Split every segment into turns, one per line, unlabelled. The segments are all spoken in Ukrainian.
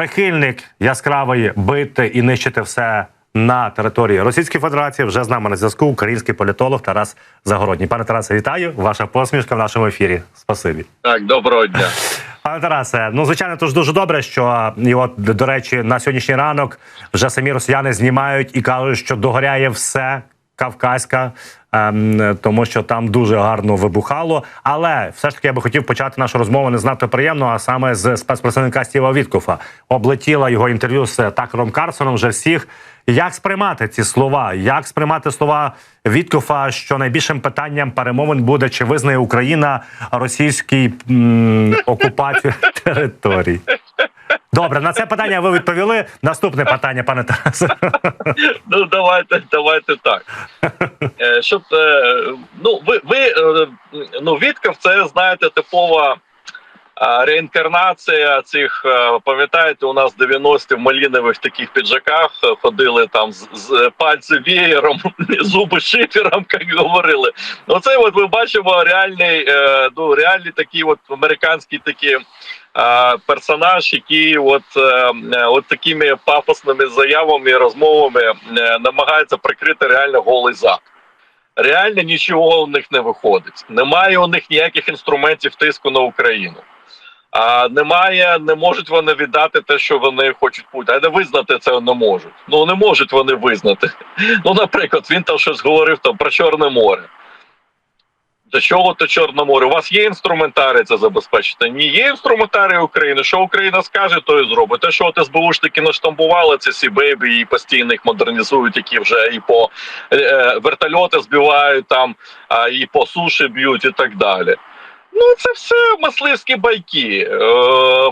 прихильник яскравий бити і нищити все на території Російської Федерації. Вже з нами на зв'язку український політолог Тарас Загородній. Пане Тарасе, вітаю! Ваша посмішка в нашому ефірі. Спасибі.
Так, доброго дня.
Пане Тарасе, ну звичайно, то ж дуже добре, що і от до речі, на сьогоднішній ранок вже самі росіяни знімають і кажуть, що догоряє все Кавказька, тому що там дуже гарно вибухало. Але все ж таки я би хотів почати нашу розмову не знато приємно, а саме з спецпредставника Стіва Віткофа. Облетіла його інтерв'ю з Такером Карсоном. Вже всіх. Як сприймати ці слова? Як сприймати слова Віткофа, що найбільшим питанням перемовин буде чи визнає Україна російський м, окупацію територій? Добре, на це питання ви відповіли. Наступне питання, пане Тарасе.
Ну давайте, давайте так. Е, Щоб е, ну ви ви е, ну Вітков це знаєте типова реінкарнація цих. е, Пам'ятаєте, у нас 90-ті в малінових таких піджаках е, ходили там з, з пальці веєром, зуби шифером, як говорили. Оце от ми бачимо реальний, е, ну реальний такий от американський такий е, персонаж, який от, е, е, от такими пафосними заявами і розмовами е, намагається прикрити реально голий зад. Реально нічого у них не виходить. Немає у них ніяких інструментів тиску на Україну. А немає, не можуть вони віддати те, що вони хочуть бути. А не визнати це не можуть. Ну не можуть вони визнати. Ну, наприклад, він там щось говорив там про Чорне море. До чого то Чорне море? У вас є інструментарій це забезпечити? Ні, є інструментарій України. Що Україна скаже, то і зробить. Те, що от СБУшники наштампували, це сі бейбі і постійно їх модернізують, які вже і по е, е, вертольоти збивають там, а і по суші б'ють, і так далі. Ну, це все мисливські байки е,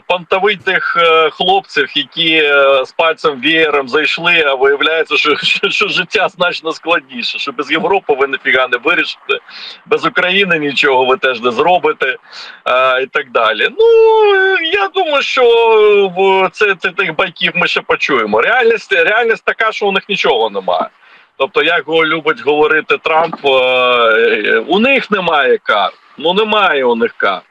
пантовитих е, хлопців, які е, з пальцем веєром зайшли, а виявляється, що, що, що життя значно складніше, що без Європи ви ніфіга не вирішите, без України нічого ви теж не зробите і так далі. Ну я думаю, що це, це тих байків ми ще почуємо. Реальність, реальність така, що у них нічого немає. Тобто, як любить говорити Трамп, у них немає карт. Ну немає у них карт.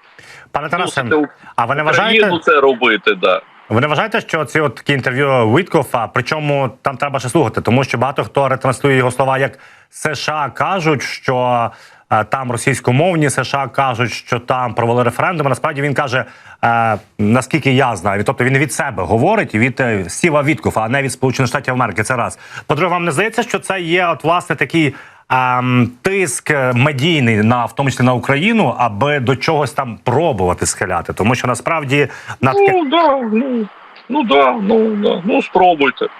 Пане Тарасе,
Мусите
а ви не вважаєте?
Це робити, да.
Ви не вважаєте, що ці от такі інтерв'ю Віткофа, причому там треба ще слухати, тому що багато хто ретранслює його слова, як США кажуть, що е, там російськомовні США кажуть, що там провели референдум. Насправді він каже, е, наскільки я знаю, тобто він від себе говорить від е, Стіва Віткофа, а не від Сполучених Штатів Америки. Це раз. По-друге, вам не здається, що це є от власне такий. Ем, тиск е, медійний на в тому числі на Україну, аби до чогось там пробувати схиляти, тому що насправді на таке
Ну да, ну, ну да, ну да, ну спробуйте.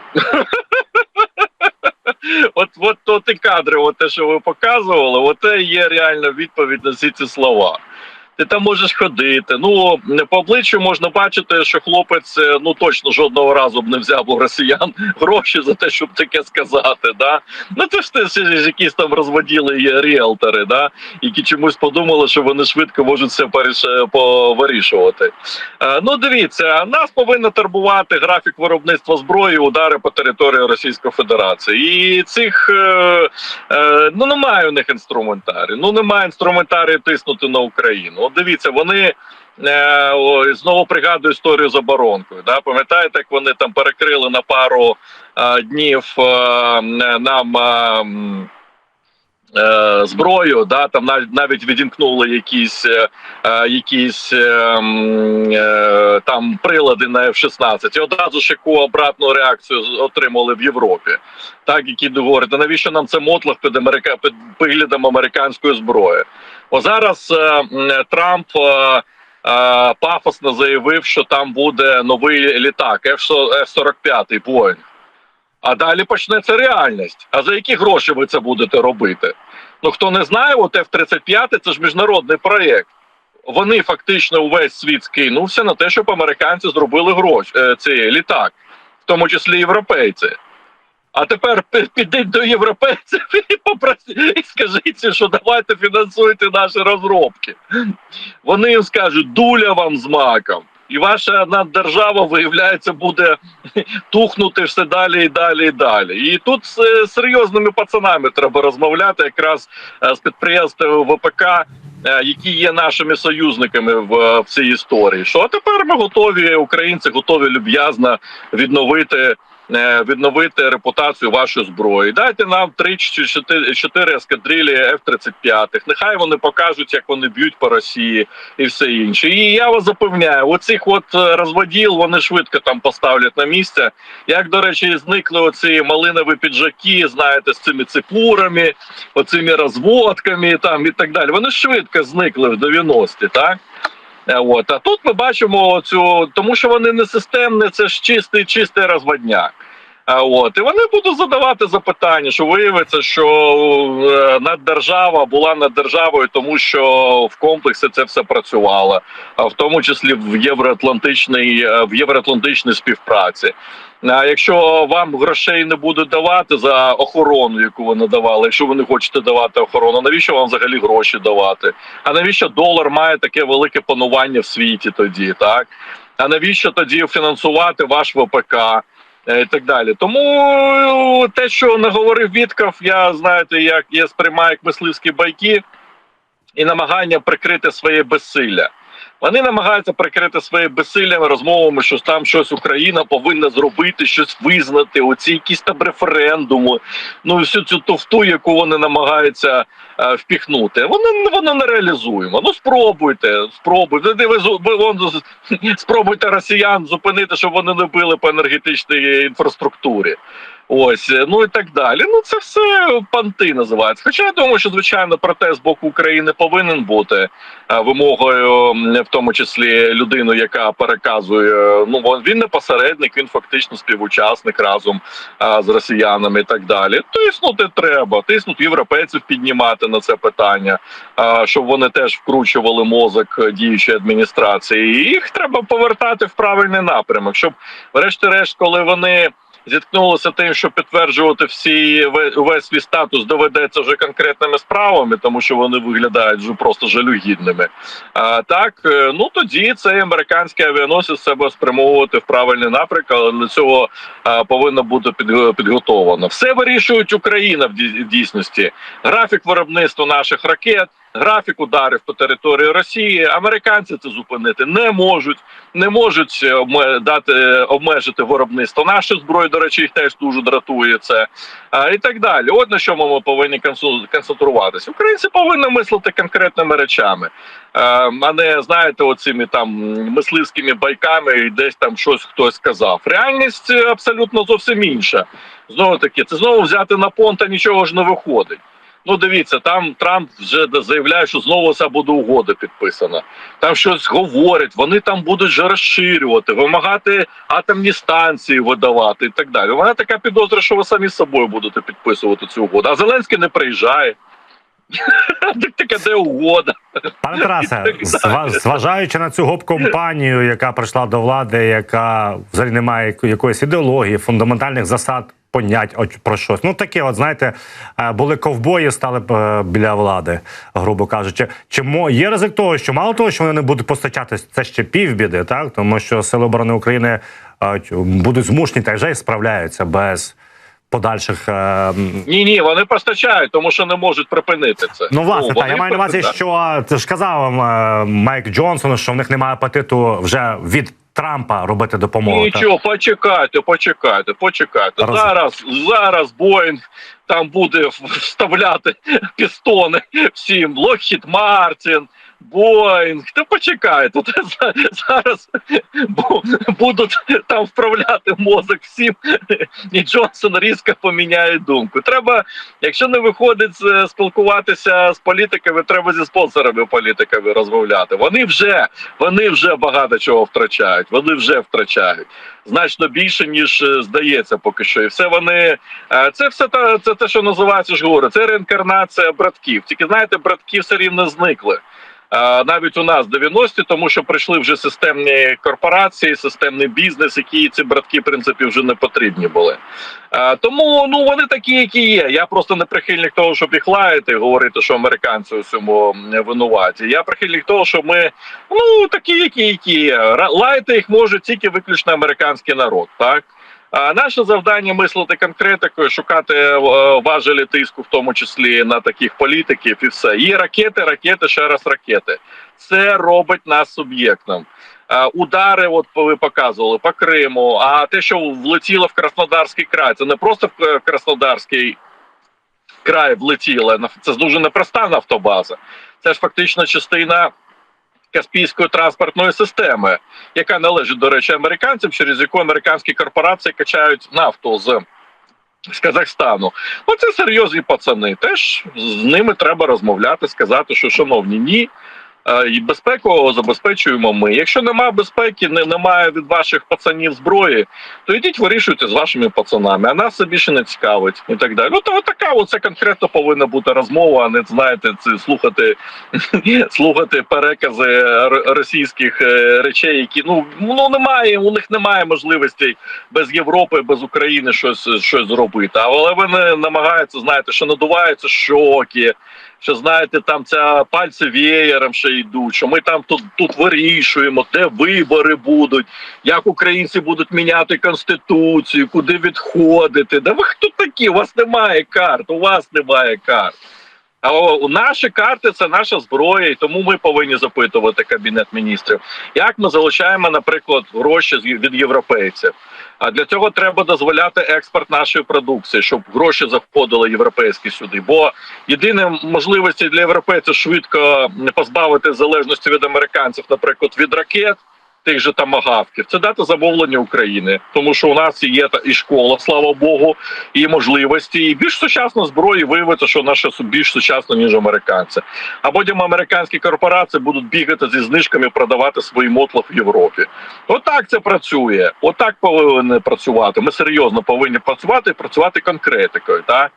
От, от, то ти кадри, от те, що ви показували, от є реальна відповідь на всі ці слова. Ти там можеш ходити. Ну по обличчю можна бачити, що хлопець е, ну точно жодного разу б не взяв у росіян гроші за те, щоб таке сказати. Да? Ну це ж теж якісь там розводіли ріелтори, да? які чомусь подумали, що вони швидко можуть все поріш- повирішувати. Е, ну дивіться, нас повинно турбувати графік виробництва зброї, удари по території Російської Федерації. І цих е, е, ну немає у них інструментарію. Ну немає інструментарію тиснути на Україну. От дивіться, вони. Е, о, знову пригадую історію з оборонкою. Да? Пам'ятаєте, як вони там перекрили на пару е, днів е, нам е, е, зброю, да? там навіть, відімкнули якісь, е, е, якісь там прилади на F-16 і одразу ж яку обратну реакцію отримали в Європі. Так, які говорять, навіщо нам це мотлах під, Америка... під виглядом американської зброї? О зараз е, Трамп. Е, е, Пафосно заявив, що там буде новий літак F-45 Boeing. А далі почнеться реальність. А за які гроші ви це будете робити? Ну хто не знає, от F-35 це ж міжнародний проєкт. Вони фактично увесь світ скинувся на те, щоб американці зробили гроші цей літак, в тому числі європейці. А тепер пі- підіть до європейців і попросіть, і скажіть, що давайте фінансуйте наші розробки. Вони їм скажуть, дуля вам з маком. І ваша наддержава, виявляється, буде тухнути все далі і далі і далі. І тут з серйозними пацанами треба розмовляти, якраз е, з підприємства ВПК, е, які є нашими союзниками в, в цій історії. Що тепер ми готові, українці готові люб'язно відновити. Е, Відновити репутацію вашої зброї. Дайте нам 3 чи 4, 4 ескадрилі F-35. Нехай вони покажуть, як вони б'ють по Росії і все інше. І я вас запевняю, оцих от е, розводіл вони швидко там поставлять на місце. Як до речі, зникли оці малинові піджаки, знаєте, з цими ципурами, оцими розводками там і так далі. Вони швидко зникли в 90-ті, так? Е, От. А тут ми бачимо цю, тому що вони не системні, це ж чистий, чистий розводняк. А от і вони будуть задавати запитання, що виявиться, що е, наддержава була над державою, тому що в комплексі це все працювало, в тому числі в євроатлантичній е, в євроатлантичній співпраці. А якщо вам грошей не будуть давати за охорону, яку ви надавали, якщо ви не хочете давати охорону, навіщо вам взагалі гроші давати? А навіщо долар має таке велике панування в світі тоді, так? А навіщо тоді фінансувати ваш ВПК? Е, І так далі. Тому е, те, що наговорив Вітков, я знаєте, як я сприймаю як мисливські байки і намагання прикрити своє безсилля. Вони намагаються прикрити своє безсилля розмовами, що там щось Україна повинна зробити, щось визнати, оці якісь там референдуми, ну і всю цю тофту, яку вони намагаються е, впіхнути. Вони воно не реалізуємо. Ну спробуйте, спробуйте. Ви, ви вон, спробуйте росіян зупинити, щоб вони не били по енергетичній інфраструктурі. Ось, е, ну і так далі. Ну це все панти називається. Хоча я думаю, що звичайно протест з боку України повинен бути е, вимогою, в тому числі людину, яка переказує. Ну він не посередник, він фактично співучасник разом е, з росіянами і так далі. Тиснути треба, тиснути європейців піднімати на це питання, щоб вони теж вкручували мозок діючої адміністрації. І їх треба повертати в правильний напрямок, щоб, врешті-решт, коли вони зіткнулися тим, що підтверджувати всі весь свій статус доведеться вже конкретними справами, тому що вони виглядають вже просто жалюгідними. А так, е, ну тоді цей американський авіаносець себе спрямовувати в правильний напрямок, але для цього а, повинно бути підго- підготовлено. Все вирішують Україна в дійсності. Графік виробництва наших ракет. Графік ударів по території Росії американці це зупинити не можуть, не можуть е, дати е, обмежити виробництво нашої зброї. До речі, їх теж дуже дратує це і так далі. От на чому ми повинні концентруватися. Українці повинні мислити конкретними речами, а не знаєте, оцими там мисливськими байками, і десь там щось хтось сказав. Реальність е, абсолютно зовсім інша. Знову таки, це знову взяти на понта нічого ж не виходить. Ну, дивіться, там Трамп вже заявляє, що знову ця буде угода підписана. Там щось говорять, вони там будуть вже розширювати, вимагати атомні станції видавати і так далі. Вона така підозра, що ви самі з собою будете підписувати цю угоду. А Зеленський не приїжджає. Так така де угода.
Пане Тарасе, зва- зважаючи на цю гоп-компанію, яка прийшла до влади, яка взагалі не має якоїсь ідеології, фундаментальних засад, понять про щось. Ну таке, от знаєте, е, були ковбої, стали е, біля влади, грубо кажучи. Чи є ризик того, що мало того, що вони не будуть постачатись, це ще півбіди, так тому що сили оборони України е, будуть змушені та вже й справляються без подальших. е,
Ні, ні, вони постачають, тому що не можуть припинити це.
Ну, власне, та, я маю на увазі, що ти ж казав вам Майк Джонсон, що в них немає апетиту вже від Трампа робити допомогу.
Нічого, почекайте, почекайте, почекайте.
Роз-
Зараз, зараз Боїнг там буде вставляти пістони всім. Локхід Мартін, Боїнг. Та за- зараз будуть там вправляти мозок всім, і Джонсон різко поміняє думку. Треба, якщо не виходить спілкуватися з політиками, треба зі спонсорами політиками розмовляти. Вони вже вони вже багато чого втрачають. Вони вже втрачають значно більше ніж е, здається, поки що. І все вони е, це все та це те, що називається ж говорю. Це реінкарнація братків. Тільки знаєте, братки все рівно зникли. Навіть у нас 90-ті, тому що прийшли вже системні корпорації, системний бізнес, які ці братки, в принципі, вже не потрібні були. Тому ну вони такі, які є. Я просто не прихильник того, щоб їх лаяти, говорити, що американці у цьому винуваті. Я прихильник того, що ми ну такі, які які є. Лаяти їх може тільки виключно американський народ, так. Наше завдання мислити конкретикою, шукати е, важелі тиску, в тому числі на таких політиків, і все. І ракети, ракети, ще раз ракети. Це робить нас суб'єктом. Е, Удари, от ви показували по Криму. А те, що влетіло в Краснодарський край, це не просто в Краснодарський край влетіло. Це дуже непроста нафтобаза. Це ж фактично частина Каспійської транспортної системи, яка належить, до речі, американцям, через яку американські корпорації качають нафту з. З Казахстану, ну це серйозні пацани. Теж з ними треба розмовляти, сказати, що шановні, ні. Е, І безпеку забезпечуємо ми. Якщо немає безпеки, не немає від ваших пацанів зброї, то йдіть вирішуйте з вашими пацанами, а нас це більше не цікавить і так далі. Ну то така оце конкретно повинна бути розмова, а не знаєте, це слухати, слухати перекази російських е, речей, які ну ну немає, у них немає можливостей без Європи, без України щось щось зробити. Але вони намагаються, знаєте, що надуваються шоки. Що знаєте, там ця пальці веєром ще йдуть, що ми там тут тут вирішуємо, де вибори будуть, як українці будуть міняти конституцію, куди відходити. Да ви хто такі? У вас немає карт, у вас немає карт. А наші карти це наша зброя, і тому ми повинні запитувати кабінет міністрів, як ми залучаємо, наприклад, гроші від європейців. А для цього треба дозволяти експорт нашої продукції, щоб гроші заходили європейські сюди. Бо єдине можливості для європейців швидко позбавити залежності від американців, наприклад, від ракет. Тих же тамагавків, це дати замовлення України, тому що у нас є та і школа, слава Богу, і можливості, і більш сучасна зброя, і виявиться, що наша більш сучасна, ніж американці. А потім американські корпорації будуть бігати зі знижками, продавати свої мотла в Європі. Отак це працює. Отак повинні працювати. Ми серйозно повинні працювати і працювати конкретикою. Так?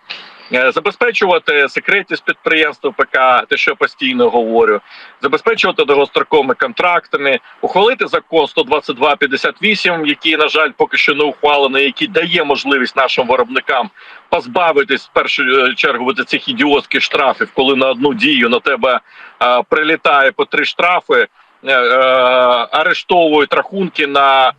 Е, Забезпечувати секретність підприємства ПК, те, що я постійно говорю, забезпечувати довгостроковими контрактами, ухвалити закон 122.58, який, на жаль, поки що не ухвалений, який дає можливість нашим виробникам позбавитись в першу е, чергу від цих ідіотських штрафів, коли на одну дію на тебе е, прилітає по три штрафи, арештовують рахунки на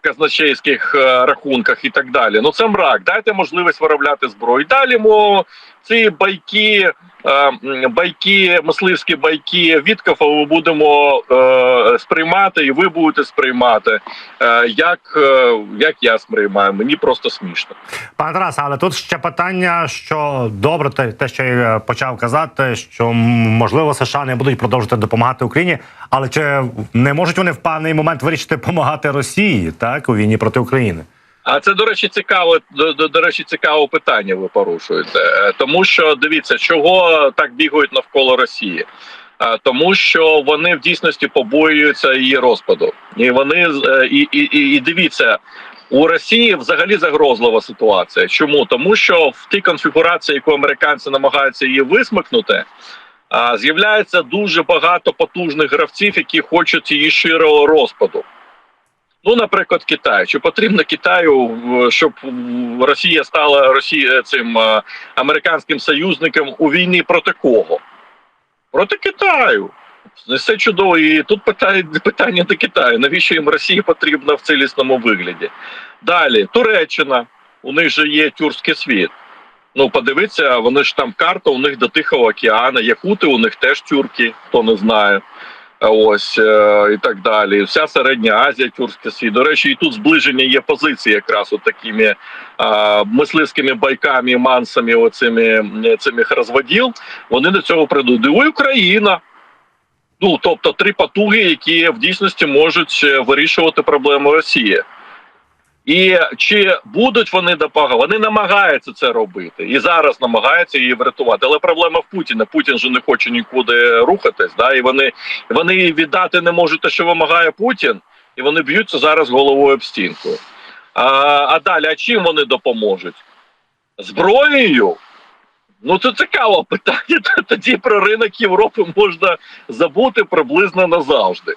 казначейських е, рахунках і так далі. Ну це мрак. Дайте можливість виробляти зброю. Далі мо ці байки, е, байки, мисливські байки Віткафа ми будемо е, сприймати, і ви будете сприймати. Е, як, як я сприймаю, мені просто смішно.
Пане Тарас, але тут ще питання, що добре, те, що я почав казати, що можливо США не будуть продовжувати допомагати Україні, але чи не можуть вони в певний момент вирішити допомагати Росії так у війні проти України?
А це, до речі, цікаве, до, до, до речі, цікаве питання ви порушуєте. Е, Тому що дивіться, чого так бігають навколо Росії. Е, Тому що вони в дійсності побоюються її розпаду, і вони е, і, і, і, дивіться. У Росії взагалі загрозлива ситуація. Чому? Тому що в тій конфігурації, яку американці намагаються її висмикнути, з'являється дуже багато потужних гравців, які хочуть її широго розпаду. Ну, наприклад, Китай. Чи потрібно Китаю, щоб Росія стала Росія цим е, американським союзником у війні проти кого? Проти Китаю. Все чудово. І тут питання, питання до Китаю. Навіщо їм Росія потрібна в цілісному вигляді? Далі, Туреччина. У них же є тюркський світ. Ну, подивіться, вони ж там карта у них до Тихого океану, якути у них теж тюрки, хто не знає. А Ось е, і так далі. Вся середня Азія, Тюркська світ. До речі, і тут зближення є позиції, якраз от такими е, мисливськими байками, мансами, оцими цими розводіл. Вони до цього прийдуть. І Україна. Ну тобто три потуги, які в дійсності можуть е, вирішувати проблему Росії. І чи будуть вони допомагати? Вони намагаються це робити і зараз намагаються її врятувати. Але проблема в Путіна. Путін же не хоче нікуди рухатись. Да? І вони, вони віддати не можуть те, що вимагає Путін, і вони б'ються зараз головою об стінку. А, а далі, а чим вони допоможуть? Зброєю? Ну це цікаве питання. Тоді про ринок Європи можна забути приблизно назавжди.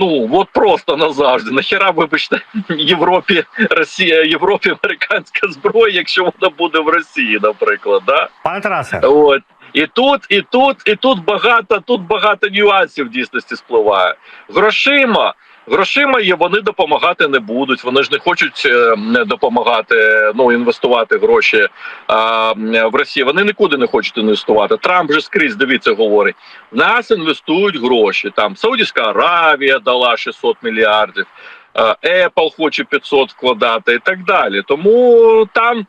Ну от просто назавжди. Нахіра, вибачте, Європі Росія, Європі американська зброя, якщо вона буде в Росії, наприклад, да?
Пане Тарасе,
От. І тут, і тут, і тут багато, тут багато нюансів в дійсності спливає. Грошима Грошима є, вони допомагати не будуть. Вони ж не хочуть е, допомагати, ну інвестувати гроші а, в Росії. Вони нікуди не хочуть інвестувати. Трамп же скрізь дивіться, говорить: в нас інвестують гроші. Там Саудівська Аравія дала 600 мільярдів. Е, Apple хоче 500 вкладати і так далі. Тому там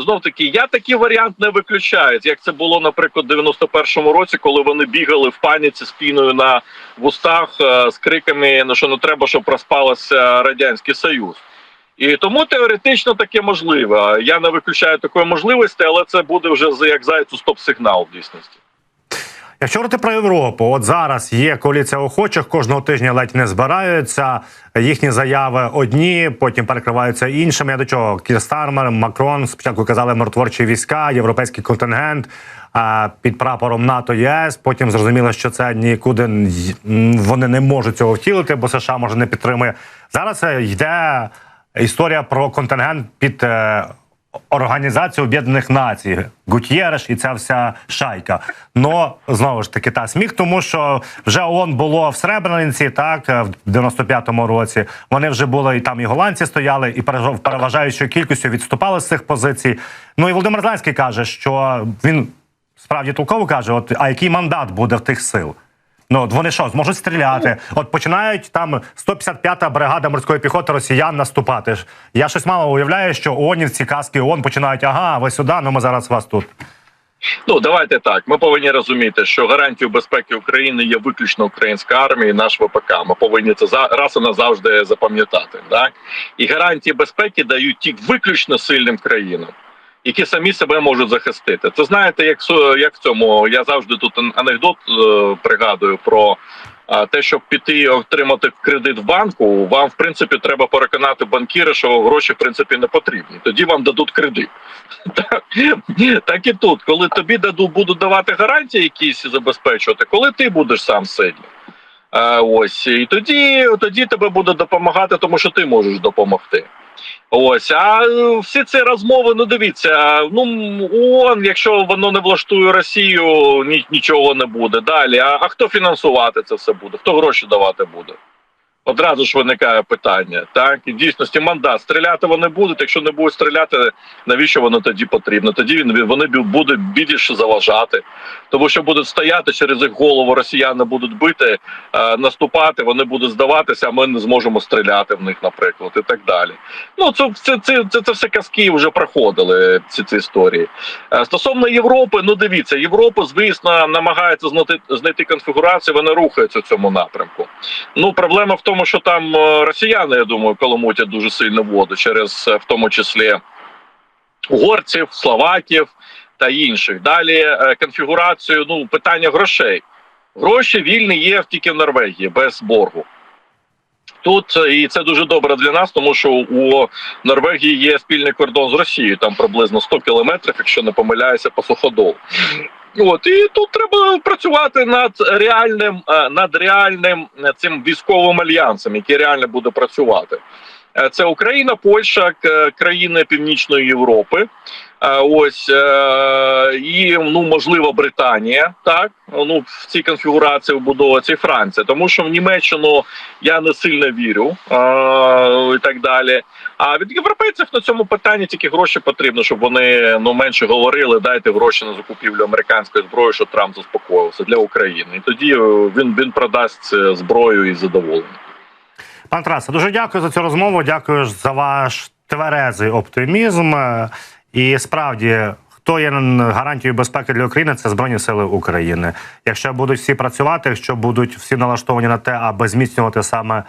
знов таки я такий варіант не виключаю, як це було, наприклад, в 91-му році, коли вони бігали в паніці з піною на вустах е, з криками, ну що не треба, щоб розпалася радянський союз. І тому теоретично таке можливе. Я не виключаю такої можливості, але це буде вже як зайцю стоп-сигнал в дійсності.
Якщо говорити про Європу, от зараз є коаліція охочих, кожного тижня ледь не збираються. Їхні заяви одні, потім перекриваються іншими. Я до чого Кір Стармер, Макрон спочатку казали миротворчі війська, європейський контингент під прапором НАТО ЄС. Потім зрозуміло, що це нікуди вони не можуть цього втілити, бо США може не підтримує. Зараз е, йде історія про контингент під. Організацію Об'єднаних Націй, Гутєреш і ця вся шайка. Но знову ж таки та сміх, тому що вже ООН було в Сребрениці, так е, в 95-му році. Вони вже були і там і голландці стояли, і переваж- переважаючою кількістю відступали з цих позицій. Ну і Володимир Зеленський каже, що він справді толково каже: от а який мандат буде в тих сил? Ну от вони що, зможуть стріляти? От починають там 155-та бригада морської піхоти росіян наступати. Я щось мало уявляю, що ООНівці, каски ООН починають, ага, ви сюди, ну ми зараз вас тут.
Ну давайте так. Ми повинні розуміти, що гарантію безпеки України є виключно українська армія і наш ВПК. Ми повинні це раз і назавжди запам'ятати. Так і гарантії безпеки дають ті виключно сильним країнам, які самі себе можуть захистити. Це знаєте, як як в цьому я завжди тут анекдот е, пригадую про. А те, щоб піти отримати кредит в банку, вам в принципі треба переконати банкіра, що гроші в принципі не потрібні. Тоді вам дадуть кредит. Так, і тут, коли тобі дадуть, будуть давати гарантії якісь забезпечувати, коли ти будеш сам сильний. Ось і тоді, тоді тебе буде допомагати, тому що ти можеш допомогти. Ось, а е, всі ці розмови, ну дивіться, ну ООН, якщо воно не влаштує Росію, ні, нічого не буде. Далі. А, а хто фінансувати це все буде? Хто гроші давати буде? Одразу ж виникає питання. Так, і в дійсності мандат. Стріляти вони будуть. Якщо не будуть стріляти, навіщо воно тоді потрібно? Тоді він вони будуть більше заважати, тому що будуть стояти через їх голову, росіяни будуть бити, е, наступати, вони будуть здаватися, а ми не зможемо стріляти в них, наприклад, і так далі. Ну це це, це, це, це все казки вже проходили. Ці ці історії. Е, Стосовно Європи, ну дивіться, Європа, звісно, намагається знайти знайти конфігурацію. Вони рухаються в цьому напрямку. Ну проблема в тому, що там е, росіяни, я думаю, коломутять дуже сильно воду через е, в тому числі угорців, словаків та інших. Далі е, конфігурацію, ну питання грошей. Гроші вільні є тільки в Норвегії без боргу. Тут і це дуже добре для нас, тому що у Норвегії є спільний кордон з Росією, там приблизно 100 кілометрів, якщо не помиляюся, по суходолу. От і тут треба працювати над реальним е, над реальним е, цим військовим альянсом, який реально буде працювати. Е, Це Україна, Польща, країни Північної Європи. Е, Ось е, і ну можливо Британія, так ну в цій конфігурації вбудовується і Франція, тому що в Німеччину я не сильно вірю е, і так далі. А від європейців на цьому питанні тільки гроші потрібно, щоб вони ну менше говорили. Дайте гроші на закупівлю американської зброї, щоб Трамп заспокоївся для України. І тоді він він продасть зброю і задоволення.
Пан Тарасе, дуже дякую за цю розмову. Дякую за ваш тверезий оптимізм. І справді, хто є гарантією безпеки для України, це Збройні Сили України. Якщо будуть всі працювати, якщо будуть всі налаштовані на те, аби зміцнювати саме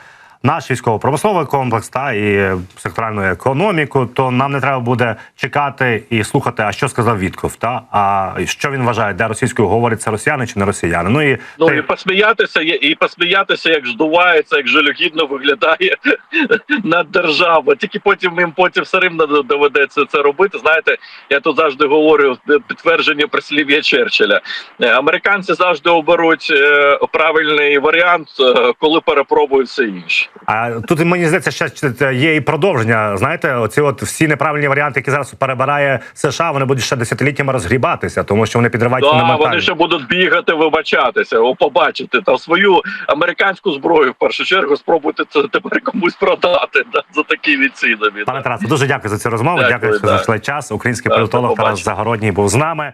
наш військово-промисловий комплекс та і секторальну економіку, то нам не треба буде чекати і слухати, а що сказав Вітков, та а що він вважає, де російською говорить це росіяни чи не росіяни. Ну і
Ну
ти-
і посміятися, і посміятися, як здувається, як жалюгідно виглядає на державу. Тільки потім їм потім все рівно доведеться це робити. Знаєте, я тут завжди говорю підтвердження прислів'я Черчилля. Е, Американці завжди оберуть е, правильний варіант, е, коли перепробують все інше.
А тут мені здається, ще є і продовження. Знаєте, оці от всі неправильні варіанти, які зараз перебирає США, вони будуть ще десятиліттями розгрібатися, тому що вони підривають
Да, вони ще будуть бігати, вибачатися, о, побачити та свою американську зброю в першу чергу спробуйте це тепер комусь продати да, за такі відцінами.
Пане Тарасе, дуже дякую за цю розмову. Дякую,
Дякую,
що
да.
знайшли час. Український політолог Тарас. Загородній був з нами.